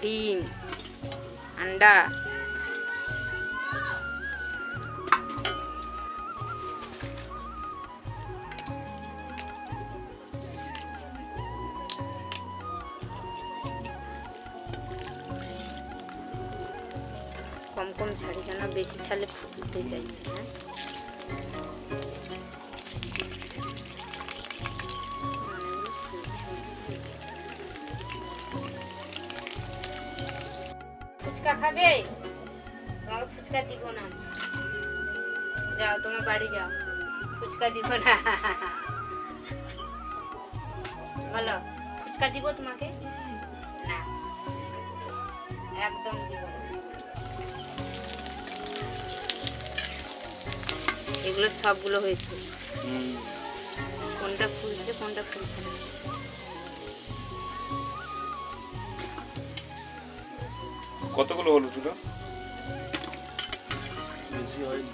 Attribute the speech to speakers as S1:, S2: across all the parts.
S1: ডিম আন্ডা কম কম ছাড়ি কেন বেশি ছাড়লে ফুটতে চাইছে হ্যাঁ? ফুচকা খাবে? তোমাকে ফুচকা দিব না। যাও তোমার বাড়ি যাও। ফুচকা দিব না। বলো ফুচকা দিব তোমাকে? না। একদম দিব এগুলো সবগুলো হয়েছে। কোনটা ফুলছে কোনটা ফুলছে না।
S2: কতগুলো হলো তুলো
S3: বেশি হয়নি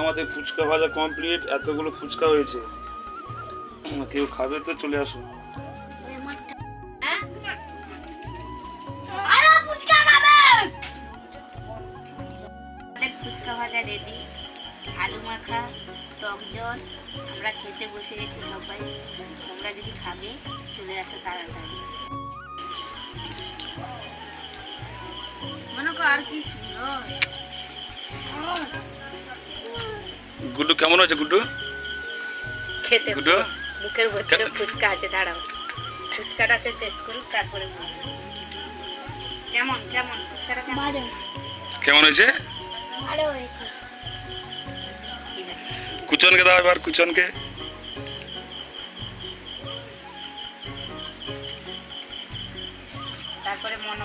S2: আমাদের ফুচকা ভাজা কমপ্লিট এতগুলো ফুচকা হয়েছে। কেউ খাবে তো চলে আসো।
S1: হ্যাঁ ফুচকা ভাজা রেডি আলু মাখা টক জল আমরা খেতে বসে গেছি সবাই। তোমরা যদি খাবে চলে আসো তাড়াতাড়ি। মনে কর আর কি সুন্দর।
S2: গুড্ডু কেমন আছে গুড্ডু?
S1: খেতে
S2: গুড্ডু?
S1: মুখের ভেতরে ফুচকা আছে দাঁড়াও। ফুচকাটা সে শেষ করুক তারপরে কেমন কেমন? ফুচকাটা কেমন?
S2: কেমন হয়েছে?
S1: ভালো হয়েছে।
S2: কুচনকে দাও এবার কুচনকে।
S1: তারপরে মনে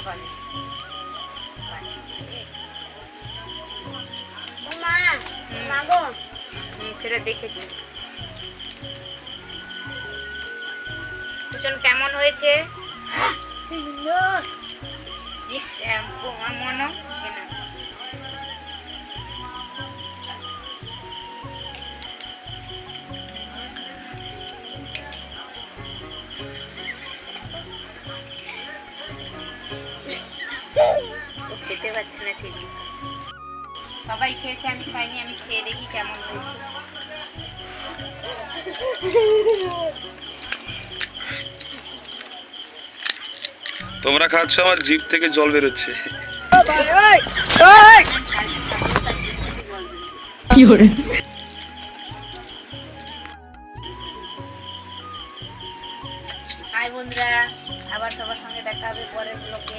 S1: হুম, সেটা দেখেছি। দুজন কেমন হয়েছে? মনো খেতে পারছে না ঠিক সবাই খেয়েছে আমি খাইনি আমি খেয়ে দেখি কেমন হয়েছে।
S2: তোমরা খাচ্ছ আমার জিভ থেকে জল বেরোচ্ছে।
S1: হাই বন্ধুরা আবার সবার সঙ্গে দেখা হবে পরের খাচ্ছি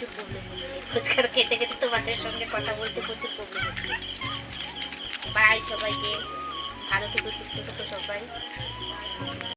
S1: প্রচুর প্রবলেম হচ্ছে ফুচকা খেতে খেতে তোমাদের সঙ্গে কথা বলতে প্রচুর প্রবলেম হচ্ছে বাই সবাইকে ভালো থেকো, সুস্থ থেকো সবাই।